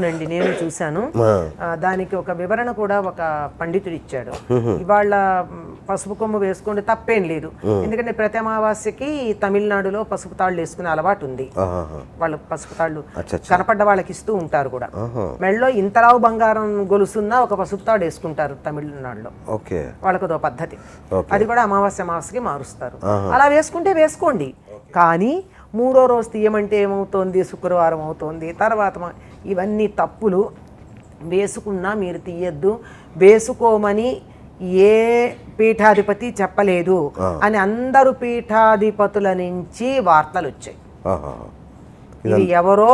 అవునండి నేను చూశాను. దానికి ఒక వివరణ కూడా ఒక పండితుడు ఇచ్చాడు. ఇవాళ పసుపు కొమ్ము వేసుకుంటే తప్పేం లేదు. ఎందుకంటే ప్రతి అమావాస్యకి తమిళనాడులో పసుపు తాళ్ళు వేసుకునే అలవాటు ఉంది. వాళ్ళు పసుపు తాళ్ళు. కనపడ్డ వాళ్ళకి ఇస్తూ ఉంటారు కూడా. మెడలో ఇంతరావు బంగారం గొలుసున్న ఒక పసుపు తాడు వేసుకుంటారు తమిళనాడులో. వాళ్ళకు అదో పద్ధతి. అది కూడా అమావాస్య అమావాస్యకి మారుస్తారు. అలా వేసుకుంటే వేసుకోండి. కానీ మూడో రోజు తీయమంటే ఏమవుతోంది? శుక్రవారం అవుతోంది. తర్వాత ఇవన్నీ తప్పులు వేసుకున్నా మీరు తీయద్దు. వేసుకోమని ఏ పీఠాధిపతి చెప్పలేదు. అని అందరు పీఠాధిపతుల నుంచి వార్తలు వచ్చాయి. ఇది ఎవరో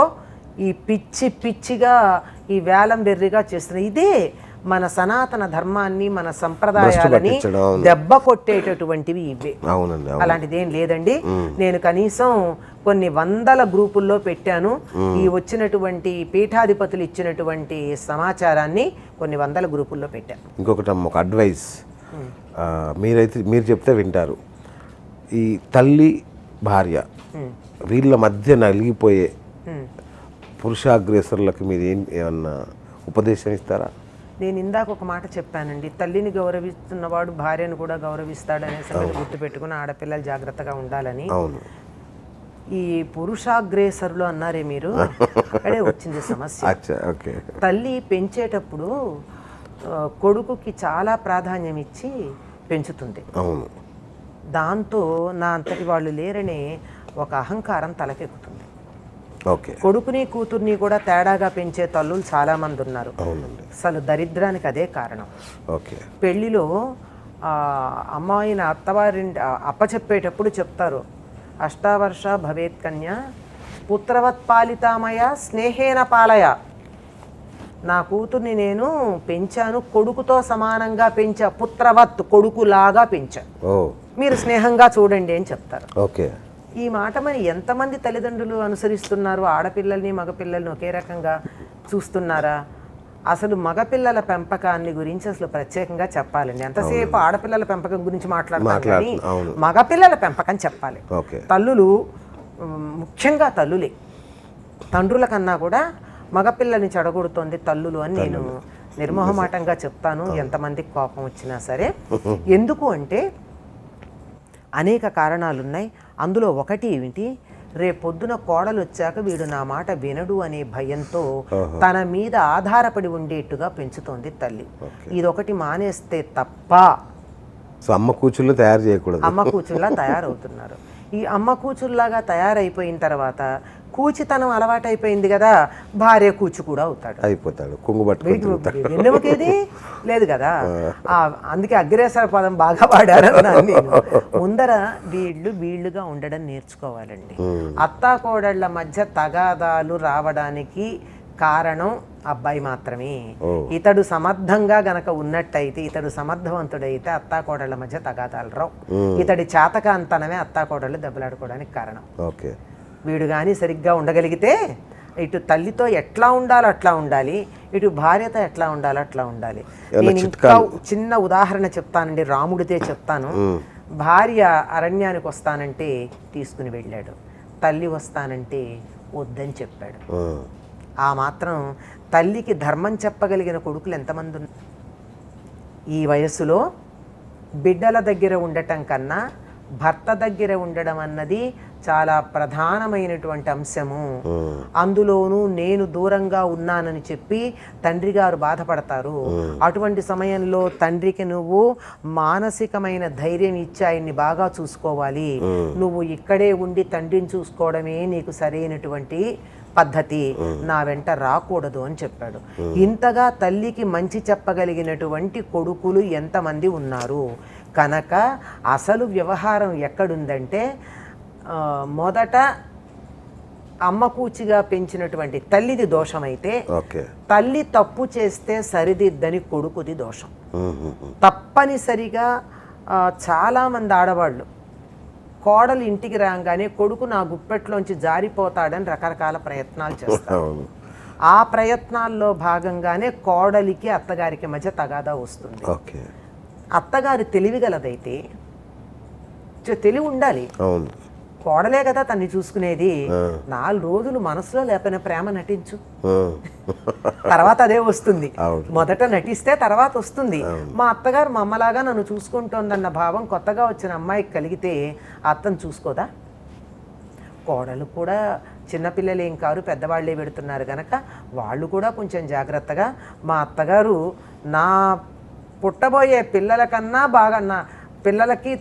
ఈ పిచ్చి పిచ్చిగా ఈ వేలం బెర్రిగా చేస్తున్న ఇదే. మన సనాతన ధర్మాన్ని మన సంప్రదాయాలని. దెబ్బ కొట్టేటటువంటివి ఇవే. అలాంటిది ఏం లేదండి నేను కనీసం కొన్ని వందల గ్రూపుల్లో పెట్టాను. ఈ వచ్చినటువంటి పీఠాధిపతులు ఇచ్చినటువంటి సమాచారాన్ని కొన్ని వందల గ్రూపుల్లో పెట్టాను ఇంకొకటి ఒక అడ్వైస్. మీరైతే మీరు చెప్తే వింటారు. ఈ తల్లి భార్య వీళ్ళ మధ్య నలిగిపోయే పురుషాగ్రేసరులకు మీరు ఏం ఏమన్నా ఉపదేశం ఇస్తారా? నేను ఇందాక ఒక మాట చెప్పానండి తల్లిని గౌరవిస్తున్నవాడు భార్యను కూడా గౌరవిస్తాడనే సంగతి గుర్తుపెట్టుకుని ఆడపిల్లలు జాగ్రత్తగా ఉండాలని. ఈ పురుషాగ్రేసరులు అన్నారే మీరు? అక్కడే వచ్చింది సమస్య. తల్లి పెంచేటప్పుడు కొడుకుకి చాలా ప్రాధాన్యం ఇచ్చి పెంచుతుంది. దాంతో నా అంతటి వాళ్ళు లేరనే ఒక అహంకారం తలకెక్కుతుంది. కొడుకుని కూతుర్ని కూడా తేడాగా పెంచే తల్లులు చాలా మంది ఉన్నారు అసలు దరిద్రానికి అదే కారణం. ఓకే. పెళ్ళిలో అమ్మాయిని అత్తవారింటి అప్పచెప్పేటప్పుడు చెప్తారు. అష్టావర్ష భవేత్ కన్య పుత్రవత్ పాలితామయ స్నేహేన పాలయ. నా కూతుర్ని నేను పెంచాను కొడుకుతో సమానంగా పెంచా పుత్రవత్ కొడుకులాగా పెంచా. మీరు స్నేహంగా చూడండి అని చెప్తారు. ఓకే. ఈ మాట మరి ఎంతమంది తల్లిదండ్రులు అనుసరిస్తున్నారు ఆడపిల్లల్ని మగపిల్లల్ని ఒకే రకంగా చూస్తున్నారా? అసలు మగపిల్లల పెంపకాన్ని గురించి అసలు ప్రత్యేకంగా చెప్పాలండి. ఎంతసేపు ఆడపిల్లల పెంపకం గురించి మాట్లాడతాం కానీ అవును. మగపిల్లల పెంపకం చెప్పాలి. తల్లులు ముఖ్యంగా తల్లులే. తండ్రుల కన్నా కూడా మగపిల్లని చెడగొడుతోంది తల్లులు అని నేను నిర్మోహమాటంగా చెప్తాను. ఎంతమందికి కోపం వచ్చినా సరే. ఎందుకు అంటే అనేక కారణాలు ఉన్నాయి అందులో ఒకటి ఏమిటి? రేపొద్దున కోడలు వచ్చాక వీడు నా మాట వినడు అనే భయంతో తన మీద ఆధారపడి ఉండేట్టుగా పెంచుతోంది తల్లి. ఇదొకటి మానేస్తే తప్ప సో అమ్మ కూచుల్లో తయారు చేయకూడదు. అమ్మ కూచుల్లా తయారవుతున్నారు. ఈ అమ్మ కూచుల్లాగా తయారైపోయిన తర్వాత కూచితనం అలవాటైపోయింది కదా భార్య కూచు కూడా అవుతాడు. అయిపోతాడు కొంగు పట్టుకుని తిరుగుతాడు. వెన్నెముకేది లేదు కదా. అందుకే అగ్రేసర పదం బాగా నేను. ముందర వీళ్ళు వీళ్ళుగా ఉండడం నేర్చుకోవాలండి. అత్తా కోడళ్ళ మధ్య తగాదాలు రావడానికి కారణం అబ్బాయి మాత్రమే. ఇతడు సమర్థంగా గనక ఉన్నట్టయితే ఇతడు సమర్థవంతుడైతే అత్తాకోడళ్ళ మధ్య తగాదాలు రావు. ఇతడి చాతకాంతనమే అత్తాకోడళ్ళు దెబ్బలాడుకోవడానికి కారణం. ఓకే. వీడు కానీ సరిగ్గా ఉండగలిగితే ఇటు తల్లితో ఎట్లా ఉండాలో అట్లా ఉండాలి ఇటు భార్యతో ఎట్లా ఉండాలో అట్లా ఉండాలి. నేను ఇంకా చిన్న ఉదాహరణ చెప్తానండి రాముడితే చెప్తాను. భార్య అరణ్యానికి వస్తానంటే తీసుకుని వెళ్ళాడు. తల్లి వస్తానంటే వద్దని చెప్పాడు. ఆ, మాత్రం తల్లికి ధర్మం చెప్పగలిగిన కొడుకులు ఎంతమంది ఈ వయస్సులో బిడ్డల దగ్గర ఉండటం కన్నా భర్త దగ్గర ఉండడం అన్నది చాలా ప్రధానమైనటువంటి అంశము. అందులోనూ నేను దూరంగా ఉన్నానని చెప్పి తండ్రి గారు బాధపడతారు. అటువంటి సమయంలో తండ్రికి నువ్వు మానసికమైన ధైర్యం ఇచ్చి ఆయన్ని బాగా చూసుకోవాలి. నువ్వు ఇక్కడే ఉండి తండ్రిని చూసుకోవడమే నీకు సరైనటువంటి పద్ధతి. నా వెంట రాకూడదు అని చెప్పాడు. ఇంతగా తల్లికి మంచి చెప్పగలిగినటువంటి కొడుకులు ఎంతమంది ఉన్నారు? కనుక అసలు వ్యవహారం ఎక్కడుందంటే మొదట అమ్మ కూచిగా పెంచినటువంటి తల్లిది దోషమైతే తల్లి తప్పు చేస్తే సరిదిద్దని కొడుకుది దోషం. తప్పనిసరిగా చాలామంది ఆడవాళ్ళు కోడలు ఇంటికి రాగానే కొడుకు నా గుప్పెట్లోంచి జారిపోతాడని రకరకాల ప్రయత్నాలు చేస్తారు. అవును. ఆ ప్రయత్నాల్లో భాగంగానే కోడలికి అత్తగారికి మధ్య తగాదా వస్తుంది. ఓకే. అత్తగారి తెలివిగలదైతే తెలివి ఉండాలి కోడలే కదా తన్ని చూసుకునేది. నాలుగు రోజులు మనసులో లేకపోయినా ప్రేమ నటించు. తర్వాత అదే వస్తుంది. మొదట నటిస్తే తర్వాత వస్తుంది. మా అత్తగారు మా అమ్మలాగా నన్ను చూసుకుంటోందన్న భావం కొత్తగా వచ్చిన అమ్మాయికి కలిగితే అత్తను చూసుకోదా? కోడలు కూడా చిన్నపిల్లలు ఏం కారు పెద్దవాళ్ళే పెడుతున్నారు గనక వాళ్ళు కూడా కొంచెం జాగ్రత్తగా మా అత్తగారు నా పుట్టబోయే పిల్లల కన్నా బాగా పిల్లలకి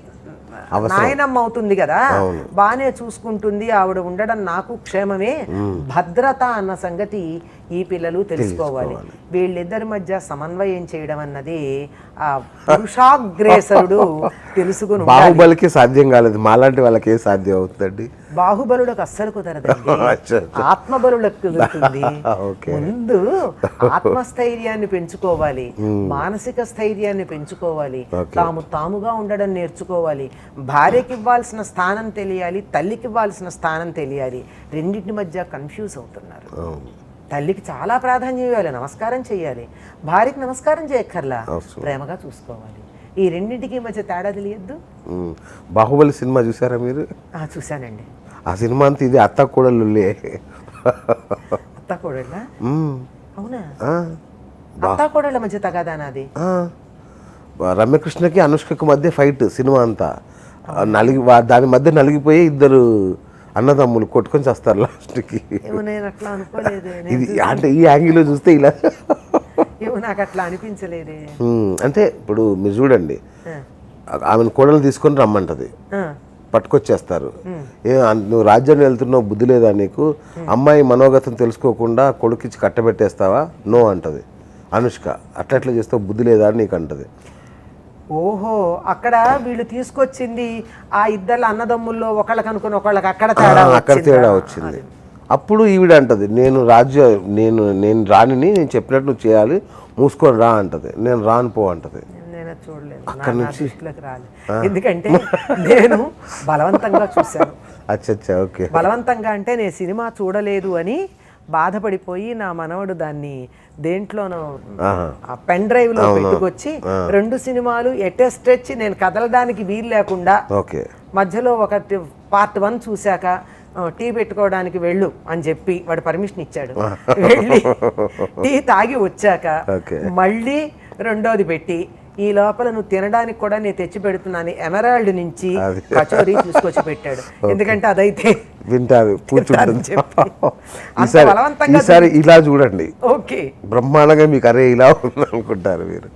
నాయనమ్మ అవుతుంది కదా. బాగానే చూసుకుంటుంది ఆవిడ ఉండడం నాకు క్షేమమే. భద్రత అన్న సంగతి ఈ పిల్లలు తెలుసుకోవాలి. వీళ్ళిద్దరి మధ్య సమన్వయం చేయడం అన్నది ఆ పురుషాగ్రేసరుడు తెలుసుకుని. బాహుబలికి సాధ్యం కాలేదు. మాలాంటి వాళ్ళకి ఏం సాధ్యం అవుతుందండి? బాహుబలులకు అస్సలు కుదరదండి. అచ్చా, ఆత్మబలులకు కుదురుతుంది. ముందు ఆత్మస్థైర్యాన్ని పెంచుకోవాలి. మానసిక స్థైర్యాన్ని పెంచుకోవాలి. తాము తాముగా ఉండడం నేర్చుకోవాలి. భార్యకి ఇవ్వాల్సిన స్థానం తెలియాలి తల్లికి ఇవ్వాల్సిన స్థానం తెలియాలి. రెండింటి మధ్య కన్ఫ్యూజ్ అవుతున్నారు. తల్లికి చాలా ప్రాధాన్యం ఇవ్వాలి నమస్కారం చేయాలి భార్యకి నమస్కారం చేయక్కర్లా. ప్రేమగా చూసుకోవాలి. ఈ రెండింటికి మధ్య తేడా తెలియద్దు. బాహుబలి సినిమా చూసారా మీరు? చూశానండి. ఆ సినిమా అంతా ఇది అత్త కూడా లుల్లే అత్త కోడళ్ళ. అవునా. అత్త కోడళ్ళ మధ్య తగాదానాది. రమ్యకృష్ణకి అనుష్కకి మధ్య ఫైట్ సినిమా అంతా. నలిగి దాని మధ్య నలిగిపోయి ఇద్దరు అన్నదమ్ములు కొట్టుకొని చేస్తారు లాస్ట్కి. ఇది అంటే ఈ యాంగిల్లో చూస్తే ఇలా నాకు అట్లా అనిపించలేదే. అంటే ఇప్పుడు మీరు చూడండి ఆమెను కోడలు తీసుకొని రమ్మంటది. పట్టుకొచ్చేస్తారు. ఏ నువ్వు రాజ్యాన్ని వెళ్తున్నావు బుద్ధి లేదా నీకు? అమ్మాయి మనోగతం తెలుసుకోకుండా కొడుకిచ్చి కట్టబెట్టేస్తావా? నో అంటది. అనుష్క అట్లా చేస్తావు? బుద్ధి లేదా అని నీకు అంటది. ఓహో అక్కడ వీళ్ళు తీసుకొచ్చింది ఆ ఇద్దరు అన్నదమ్ముల్లో ఒకళ్ళకి అనుకుని ఒకళ్ళకి అక్కడ తేడా అక్కడ? తేడా వచ్చింది. అప్పుడు ఈవిడ అంటది నేను రాజ్య నేను నేను రానిని నేను చెప్పినట్టు నువ్వు చేయాలి మూసుకొని రా అంటది. నేను రాను పో అంటది. చూడలేదు. నా నా దృష్టిలోకి రాలేదు. ఎందుకంటే నేను బలవంతంగా చూశాను. అచ్చచ్చా ఓకే. బలవంతంగా అంటే నేను సినిమా చూడలేదు అని బాధపడిపోయి నా మనవడు దాన్ని దేంట్లోనో పెన్ డ్రైవ్లో పెట్టుకొచ్చి రెండు సినిమాలు ఎటే స్ట్రెచ్ నేను కదలడానికి వీలు లేకుండా మధ్యలో ఒక పార్ట్ వన్ చూశాక టీ పెట్టుకోవడానికి వెళ్ళు అని చెప్పి వాడు పర్మిషన్ ఇచ్చాడు. వెళ్ళి టీ తాగి వచ్చాక. మళ్ళీ రెండోది పెట్టి ఈ లోపల నువ్వు తినడానికి కూడా నేను తెచ్చి పెడుతున్నాను ఎమరాల్డ్ నుంచి. కచోరీ తీసుకొచ్చి పెట్టాడు. ఎందుకంటే అదైతే వింటారు కూర్చుంటుంది ఈసారి ఈసారి ఇలా చూడండి. ఓకే. బ్రహ్మాండంగా మీకు అరే ఇలా ఉంది అనుకుంటారు మీరు.